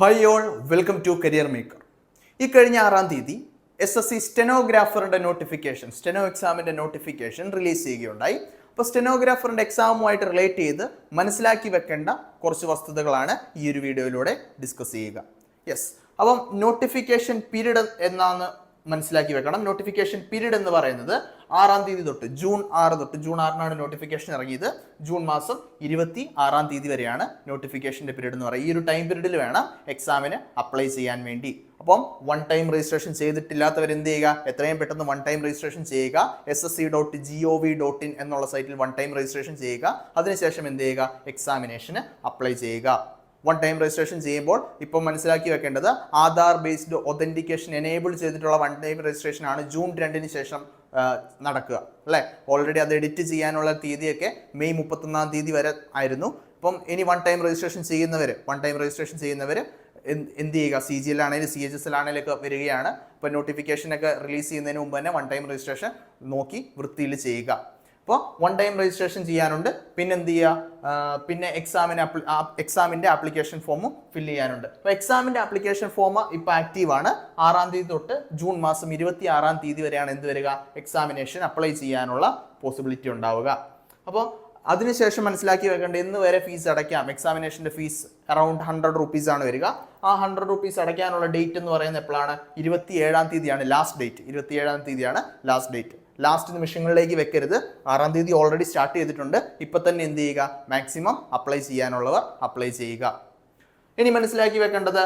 Hi all welcome to career maker ഈ കഴിഞ്ഞ ആറാം തീയതി എസ് എസ് സി സ്റ്റെനോഗ്രാഫറിന്റെ നോട്ടിഫിക്കേഷൻ സ്റ്റെനോ എക്സാമിന്റെ നോട്ടിഫിക്കേഷൻ റിലീസ് ചെയ്യുകയുണ്ടായി. അപ്പോൾ സ്റ്റെനോഗ്രാഫറിന്റെ എക്സാമുമായിട്ട് റിലേറ്റ് ചെയ്ത് മനസ്സിലാക്കി വെക്കേണ്ട കുറച്ച് വസ്തുതകളാണ് ഈ ഒരു വീഡിയോയിലൂടെ ഡിസ്കസ് ചെയ്യുക. യെസ് അപ്പം നോട്ടിഫിക്കേഷൻ പീരീഡ് എന്നാണ് മനസ്സിലാക്കി വെക്കണം. നോട്ടിഫിക്കേഷൻ പീരീഡ് എന്ന് പറയുന്നത് ആറാം തീയതി തൊട്ട് ജൂൺ ആറ് തൊട്ട് ജൂൺ ആറിനാണ് നോട്ടിഫിക്കേഷൻ ഇറങ്ങിയത്. ജൂൺ മാസം ഇരുപത്തി ആറാം തീയതി വരെയാണ് നോട്ടിഫിക്കേഷന്റെ പീരീഡ് എന്ന് പറയുന്നത്. ഈ ഒരു ടൈം പീരീഡിൽ വേണം എക്സാമിന് അപ്ലൈ ചെയ്യാൻ വേണ്ടി. അപ്പം വൺ ടൈം രജിസ്ട്രേഷൻ ചെയ്തിട്ടില്ലാത്തവർ എന്ത് ചെയ്യുക? എത്രയും പെട്ടെന്ന് വൺ ടൈം രജിസ്ട്രേഷൻ ചെയ്യുക. S S C dot G O V dot in എന്നുള്ള സൈറ്റിൽ വൺ ടൈം രജിസ്ട്രേഷൻ ചെയ്യുക. അതിനുശേഷം എന്ത് ചെയ്യുക? എക്സാമിനേഷന് അപ്ലൈ ചെയ്യുക. വൺ ടൈം രജിസ്ട്രേഷൻ ചെയ്യുമ്പോൾ ഇപ്പോൾ മനസ്സിലാക്കി വെക്കേണ്ടത് ആധാർ ബേസ്ഡ് ഒതന്റിക്കേഷൻ എനേബിൾ ചെയ്തിട്ടുള്ള വൺ ടൈം രജിസ്ട്രേഷൻ ആണ് ജൂൺ രണ്ടിന് ശേഷം നടക്കുക. അല്ലേ? ഓൾറെഡി അത് എഡിറ്റ് ചെയ്യാനുള്ള തീയതിയൊക്കെ മെയ് മുപ്പത്തൊന്നാം തീയതി വരെ ആയിരുന്നു. ഇപ്പം ഇനി വൺ ടൈം രജിസ്ട്രേഷൻ ചെയ്യുന്നവർ വൺ ടൈം രജിസ്ട്രേഷൻ ചെയ്യുന്നവർ എന്ത് ചെയ്യുക? സി ജി എല്ലാണെങ്കിലും സി എച്ച് എസ് എല്ലാണെങ്കിലും ഒക്കെ വരികയാണ്. ഇപ്പോൾ നോട്ടിഫിക്കേഷനൊക്കെ റിലീസ് ചെയ്യുന്നതിന് മുമ്പ് തന്നെ വൺ ടൈം രജിസ്ട്രേഷൻ നോക്കി വൃത്തിയിൽ ചെയ്യുക. അപ്പോൾ വൺ ടൈം രജിസ്ട്രേഷൻ ചെയ്യാനുണ്ട്. പിന്നെ എന്ത് ചെയ്യുക പിന്നെ എക്സാമിന് എക്സാമിന്റെ ആപ്ലിക്കേഷൻ ഫോമും ഫില്ല് ചെയ്യാനുണ്ട്. അപ്പോൾ എക്സാമിന്റെ ആപ്ലിക്കേഷൻ ഫോം ഇപ്പോൾ ആക്റ്റീവ് ആണ്. ആറാം തീയതി തൊട്ട് ജൂൺ മാസം ഇരുപത്തി ആറാം തീയതി വരെയാണ് എന്ത് വരിക? എക്സാമിനേഷൻ അപ്ലൈ ചെയ്യാനുള്ള പോസിബിലിറ്റി ഉണ്ടാവുക. അപ്പോൾ അതിനുശേഷം മനസ്സിലാക്കി വെക്കേണ്ടത് ഇന്ന് വരെ ഫീസ് അടയ്ക്കാം. എക്സാമിനേഷന്റെ ഫീസ് അറൗണ്ട് ഹൺഡ്രഡ് റുപ്പീസ് ആണ് വരിക. ആ ഹൺഡ്രഡ് റുപ്പീസ് അടയ്ക്കാനുള്ള ഡേറ്റ് എന്ന് പറയുന്നത് എപ്പോഴാണ്? ഇരുപത്തി ഏഴാം തീയതിയാണ് ലാസ്റ്റ് ഡേറ്റ് ഇരുപത്തി ഏഴാം തീയതിയാണ് ലാസ്റ്റ് ഡേറ്റ് ലാസ്റ്റ് നിമിഷങ്ങളിലേക്ക് വെക്കരുത്. ആറാം തീയതി ഓൾറെഡി സ്റ്റാർട്ട് ചെയ്തിട്ടുണ്ട്. ഇപ്പം തന്നെ എന്ത് ചെയ്യുക? മാക്സിമം അപ്ലൈ ചെയ്യാനുള്ളവർ അപ്ലൈ ചെയ്യുക. ഇനി മനസ്സിലാക്കി വെക്കേണ്ടത്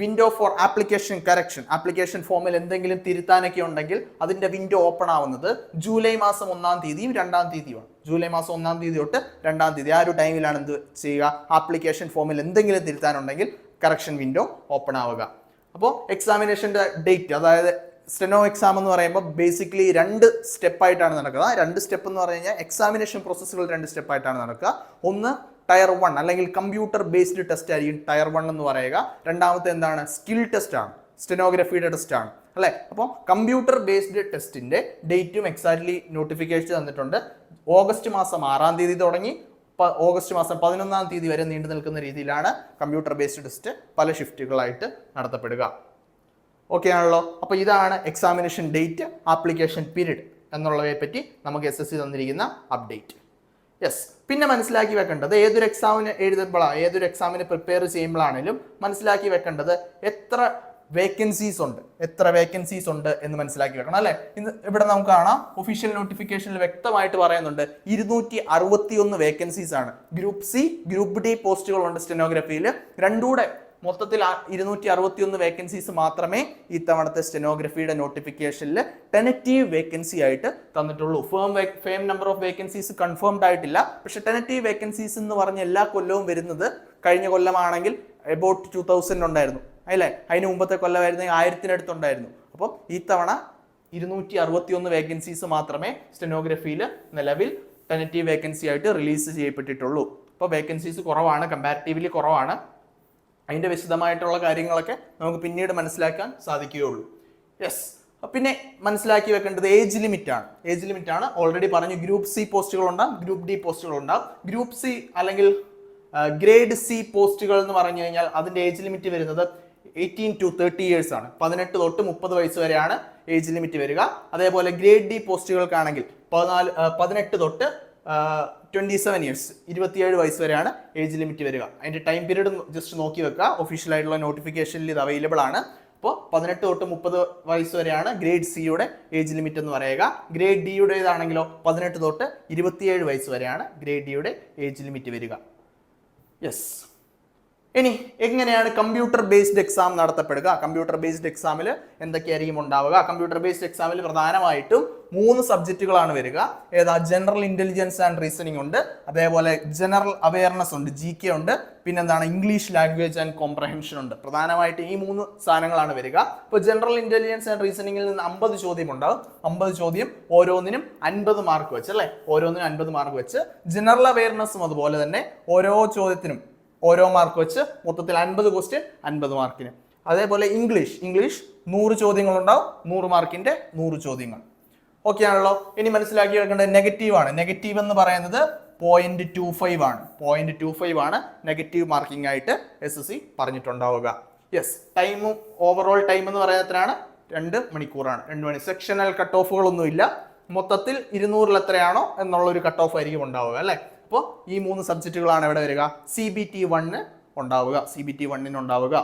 window for application correction application ഫോമിൽ എന്തെങ്കിലും തിരുത്താനൊക്കെ ഉണ്ടെങ്കിൽ അതിന്റെ വിൻഡോ ഓപ്പൺ ആവുന്നത് ജൂലൈ മാസം ഒന്നാം തീയതിയും രണ്ടാം തീയതിയുമാണ്. ജൂലൈ മാസം ഒന്നാം തീയതി തൊട്ട് രണ്ടാം തീയതി. ആ ഒരു ടൈമിലാണ് എന്ത് ചെയ്യുക? ആപ്ലിക്കേഷൻ ഫോമിൽ എന്തെങ്കിലും തിരുത്താനുണ്ടെങ്കിൽ കറക്ഷൻ വിൻഡോ ഓപ്പൺ ആവുക. അപ്പോൾ എക്സാമിനേഷന്റെ ഡേറ്റ് അതായത് സ്റ്റെനോ എക്സാം എന്ന് പറയുമ്പോൾ ബേസിക്കലി രണ്ട് സ്റ്റെപ്പായിട്ടാണ് നടക്കുക. രണ്ട് സ്റ്റെപ്പ് എന്ന് പറഞ്ഞു കഴിഞ്ഞാൽ എക്സാമിനേഷൻ പ്രോസസ്സുകൾ രണ്ട് സ്റ്റെപ്പായിട്ടാണ് നടക്കുക. ഒന്ന് ടയർ വൺ അല്ലെങ്കിൽ കമ്പ്യൂട്ടർ ബേസ്ഡ് ടെസ്റ്റ് ആയിരിക്കും ടയർ വൺ എന്ന് പറയുക. രണ്ടാമത്തെ എന്താണ്? സ്കിൽ ടെസ്റ്റ് ആണ്. സ്റ്റെനോഗ്രഫിയുടെ ടെസ്റ്റ് ആണ്. അല്ലേ? അപ്പോൾ കമ്പ്യൂട്ടർ ബേസ്ഡ് ടെസ്റ്റിന്റെ ഡേറ്റും എക്സാക്ട്ലി നോട്ടിഫിക്കേഷൻ തന്നിട്ടുണ്ട്. ഓഗസ്റ്റ് മാസം ആറാം തീയതി തുടങ്ങി. ഓഗസ്റ്റ് മാസം പതിനൊന്നാം തീയതി വരെ നീണ്ടു നിൽക്കുന്ന രീതിയിലാണ് കമ്പ്യൂട്ടർ ബേസ്ഡ് ടെസ്റ്റ് പല ഷിഫ്റ്റുകളായിട്ട് നടത്തപ്പെടുക. ഓക്കെ ആണല്ലോ? അപ്പോൾ ഇതാണ് എക്സാമിനേഷൻ ഡേറ്റ് ആപ്ലിക്കേഷൻ പീരീഡ് എന്നുള്ളവയെ പറ്റി നമുക്ക് എസ് എസ് സി തന്നിരിക്കുന്ന അപ്ഡേറ്റ് യെസ് പിന്നെ മനസ്സിലാക്കി വെക്കേണ്ടത് ഏതൊരു എക്സാമിന് എഴുതുമ്പോഴാണ് ഏതൊരു എക്സാമിന് പ്രിപ്പയർ ചെയ്യുമ്പോഴാണെങ്കിലും മനസ്സിലാക്കി വെക്കേണ്ടത് എത്ര വേക്കൻസീസ് ഉണ്ട് എത്ര വേക്കൻസീസ് ഉണ്ട് എന്ന് മനസ്സിലാക്കി വെക്കണം അല്ലെ? ഇന്ന് ഇവിടെ നമുക്ക് കാണാം. ഒഫീഷ്യൽ നോട്ടിഫിക്കേഷനിൽ വ്യക്തമായിട്ട് പറയുന്നുണ്ട് ഇരുന്നൂറ്റി അറുപത്തി ഒന്ന് വേക്കൻസീസ് ആണ് ഗ്രൂപ്പ് സി ഗ്രൂപ്പ് ഡി പോസ്റ്റുകൾ ഉണ്ട് സ്റ്റെനോഗ്രഫിയിൽ രണ്ടൂടെ മൊത്തത്തിൽ ഇരുന്നൂറ്റി അറുപത്തി ഒന്ന് വേക്കൻസീസ് മാത്രമേ ഈ തവണത്തെ സ്റ്റെനോഗ്രഫിയുടെ നോട്ടിഫിക്കേഷനിൽ ടെനറ്റീവ് വേക്കൻസി ആയിട്ട് തന്നിട്ടുള്ളൂ. Firm firm number of vacancies confirmed ആയിട്ടില്ല. പക്ഷെ ടെനറ്റീവ് വേക്കൻസീസ് എന്ന് പറഞ്ഞ എല്ലാ കൊല്ലവും വരുന്നത് കഴിഞ്ഞ കൊല്ലമാണെങ്കിൽ എബൌട്ട് ടു തൗസൻഡ് ഉണ്ടായിരുന്നു. അല്ലേ? അതിന് മുമ്പത്തെ കൊല്ലമായിരുന്നെങ്കിൽ ആയിരത്തിനടുത്തുണ്ടായിരുന്നു. അപ്പം ഈ തവണ ഇരുന്നൂറ്റി അറുപത്തി ഒന്ന് വേക്കൻസീസ് മാത്രമേ സ്റ്റെനോഗ്രഫിയിൽ നിലവിൽ ടെനറ്റീവ് വേക്കൻസി ആയിട്ട് റിലീസ് ചെയ്യപ്പെട്ടിട്ടുള്ളൂ. അപ്പോൾ വേക്കൻസീസ് കുറവാണ് കമ്പാരിറ്റീവ്ലി കുറവാണ്. അതിന്റെ വിശദമായിട്ടുള്ള കാര്യങ്ങളൊക്കെ നമുക്ക് പിന്നീട് മനസ്സിലാക്കാൻ സാധിക്കുകയുള്ളൂ. യെസ് പിന്നെ മനസ്സിലാക്കി വെക്കേണ്ടത് ഏജ് ലിമിറ്റ് ആണ്. ഏജ് ലിമിറ്റ് ആണ്. ഓൾറെഡി പറഞ്ഞു ഗ്രൂപ്പ് സി പോസ്റ്റുകൾ ഉണ്ടാകും ഗ്രൂപ്പ് ഡി പോസ്റ്റുകൾ ഉണ്ടാകും ഗ്രൂപ്പ് സി അല്ലെങ്കിൽ ഗ്രേഡ് സി പോസ്റ്റുകൾ എന്ന് പറഞ്ഞു കഴിഞ്ഞാൽ അതിന്റെ ഏജ് ലിമിറ്റ് വരുന്നത് എയ്റ്റീൻ ടു തേർട്ടി ഇയേഴ്സ് ആണ്. പതിനെട്ട് തൊട്ട് മുപ്പത് വയസ്സ് വരെയാണ് ഏജ് ലിമിറ്റ് വരിക. അതേപോലെ ഗ്രേഡ് ഡി പോസ്റ്റുകൾക്കാണെങ്കിൽ പതിനാല് പതിനെട്ട് തൊട്ട് ട്വന്റി സെവൻ ഇയേഴ്സ് ഇരുപത്തിയേഴ് വയസ്സ് വരെയാണ് ഏജ് ലിമിറ്റ് വരിക. അതിന്റെ ടൈം പീരീഡ് ജസ്റ്റ് നോക്കി വെക്കുക. ഒഫീഷ്യൽ ആയിട്ടുള്ള നോട്ടിഫിക്കേഷനിൽ ഇത് അവൈലബിൾ ആണ്. അപ്പോൾ പതിനെട്ട് തൊട്ട് മുപ്പത് വയസ്സ് വരെയാണ് ഗ്രേഡ് സിയുടെ ഏജ് ലിമിറ്റ് എന്ന് പറയുക. ഗ്രേഡ് ഡിയുടേതാണെങ്കിലോ പതിനെട്ട് തൊട്ട് ഇരുപത്തിയേഴ് വയസ്സ് വരെയാണ് ഗ്രേഡ് ഡിയുടെ ഏജ് ലിമിറ്റ് വരിക. യെസ് ഇനി എങ്ങനെയാണ് കമ്പ്യൂട്ടർ ബേസ്ഡ് എക്സാം നടത്തപ്പെടുക? കമ്പ്യൂട്ടർ ബേസ്ഡ് എക്സാമിൽ എന്തൊക്കെയായിരിക്കും ഉണ്ടാവുക? കമ്പ്യൂട്ടർ ബേസ്ഡ് എക്സാമിൽ പ്രധാനമായിട്ടും മൂന്ന് സബ്ജക്റ്റുകളാണ് വരിക. ഏതാ ജനറൽ ഇന്റലിജൻസ് ആൻഡ് റീസണിങ് ഉണ്ട്. അതേപോലെ ജനറൽ അവയർനെസ് ഉണ്ട് ജി കെ ഉണ്ട്. പിന്നെന്താണ് ഇംഗ്ലീഷ് ലാംഗ്വേജ് ആൻഡ് കോംപ്രഹെൻഷൻ ഉണ്ട്. പ്രധാനമായിട്ട് ഈ മൂന്ന് സാധനങ്ങളാണ് വരിക. ഇപ്പോൾ ജനറൽ ഇന്റലിജൻസ് ആൻഡ് റീസണിങ്ങിൽ നിന്ന് അമ്പത് ചോദ്യം ഉണ്ടാവും അമ്പത് ചോദ്യം ഓരോന്നിനും അൻപത് മാർക്ക് വെച്ച് അല്ലേ? ഓരോന്നിനും അൻപത് മാർക്ക് വെച്ച്. ജനറൽ അവയർനെസ്സും അതുപോലെ തന്നെ ഓരോ ചോദ്യത്തിനും ഓരോ മാർക്ക് വെച്ച് മൊത്തത്തിൽ അൻപത് ക്വസ്റ്റ്യൻ അൻപത് മാർക്കിന് അതേപോലെ ഇംഗ്ലീഷ് ഇംഗ്ലീഷ് നൂറ് ചോദ്യങ്ങളുണ്ടാവും. നൂറ് മാർക്കിന്റെ നൂറ് ചോദ്യങ്ങൾ. ഓക്കെ ആണല്ലോ. ഇനി മനസ്സിലാക്കി എടുക്കേണ്ടത് നെഗറ്റീവ് ആണ്. നെഗറ്റീവ് എന്ന് പറയുന്നത് പോയിന്റ് ടു ഫൈവ് ആണ്. പോയിന്റ് ടു ഫൈവ് ആണ് നെഗറ്റീവ് മാർക്കിംഗ് ആയിട്ട് എസ് എസ് സി പറഞ്ഞിട്ടുണ്ടാവുക. യെസ് ടൈം ഓവറോൾ ടൈം എന്ന് പറയുന്നതിനാണ് രണ്ട് മണിക്കൂറാണ്. രണ്ട് മണി സെക്ഷനൽ കട്ട് ഓഫുകളൊന്നുമില്ല മൊത്തത്തിൽ ഇരുന്നൂറിൽ എത്രയാണോ എന്നുള്ള ഒരു കട്ട് ഓഫ് ആയിരിക്കും ഉണ്ടാവുക അല്ലേ? അപ്പോൾ ഈ മൂന്ന് സബ്ജക്റ്റുകളാണ് ഇവിടെ വരിക? സി ബി ടി വണ്ണ് ഉണ്ടാവുക. സി ബി ടി വണ്ണിന് ഉണ്ടാവുക.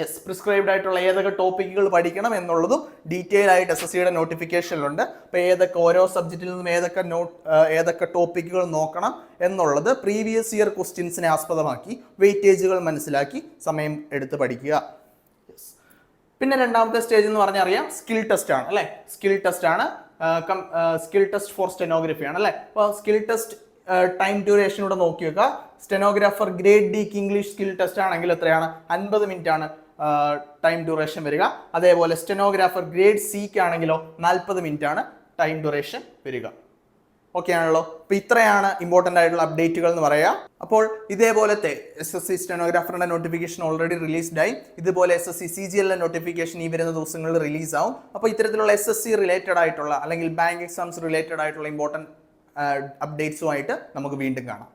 യെസ് പ്രിസ്ക്രൈബ്ഡ് ആയിട്ടുള്ള ഏതൊക്കെ ടോപ്പിക്കുകൾ പഠിക്കണം എന്നുള്ളതും ഡീറ്റെയിൽ ആയിട്ട് എസ് എസ് സിയുടെ നോട്ടിഫിക്കേഷനിലുണ്ട് അപ്പോൾ ഏതൊക്കെ ഓരോ സബ്ജക്റ്റിൽ നിന്നും ഏതൊക്കെ നോട്ട് ഏതൊക്കെ ടോപ്പിക്കുകൾ നോക്കണം എന്നുള്ളത് പ്രീവിയസ് ഇയർ ക്വസ്റ്റ്യൻസിനെ ആസ്പദമാക്കി വെയിറ്റേജുകൾ മനസ്സിലാക്കി സമയം എടുത്ത് പഠിക്കുക. പിന്നെ രണ്ടാമത്തെ സ്റ്റേജ് എന്ന് പറഞ്ഞാൽ അറിയാം സ്കിൽ ടെസ്റ്റ് ആണ് അല്ലേ? സ്കിൽ ടെസ്റ്റ് ആണ് സ്കിൽ ടെസ്റ്റ് ഫോർ സ്റ്റെനോഗ്രഫി ആണ് അല്ലേ? അപ്പോൾ സ്കിൽ ടെസ്റ്റ് ടൈം ഡ്യൂറേഷൻ നോക്കി വെക്കുക. സ്റ്റെനോഗ്രാഫർ ഗ്രേഡ് ഡിക്ക് ഇംഗ്ലീഷ് സ്കിൽ ടെസ്റ്റ് ആണെങ്കിൽ എത്രയാണ്? അൻപത് മിനിറ്റ് ആണ്. ടൈം ഡ്യൂറേഷൻ വരിക. അതേപോലെ സ്റ്റെനോഗ്രാഫർ ഗ്രേഡ് സിക്ക് ആണെങ്കിലോ നാൽപ്പത് മിനിറ്റ് ആണ് ടൈം ഡ്യൂറേഷൻ വരിക. ഓക്കെ ആണല്ലോ? അപ്പൊ ഇത്രയാണ് ഇമ്പോർട്ടന്റ് ആയിട്ടുള്ള അപ്ഡേറ്റുകൾ എന്ന് പറയാ. അപ്പോൾ ഇതേപോലത്തെ എസ് എസ് സി സ്റ്റെനോഗ്രാഫറിന്റെ നോട്ടിഫിക്കേഷൻ ഓൾറെഡി റിലീസ്ഡ് ആയി. ഇതുപോലെ S S C C G notification ഈ വരുന്ന ദിവസങ്ങളിൽ റിലീസ് ആവും. അപ്പോൾ ഇത്തരത്തിലുള്ള എസ് എസ് സി റിലേറ്റഡ് ആയിട്ടുള്ള അല്ലെങ്കിൽ ബാങ്ക് എക്സാംസ് റിലേറ്റഡ് ആയിട്ടുള്ള ഇമ്പോർട്ടന്റ് അപ്ഡേറ്റ്സുമായിട്ട് നമുക്ക് വീണ്ടും കാണാം.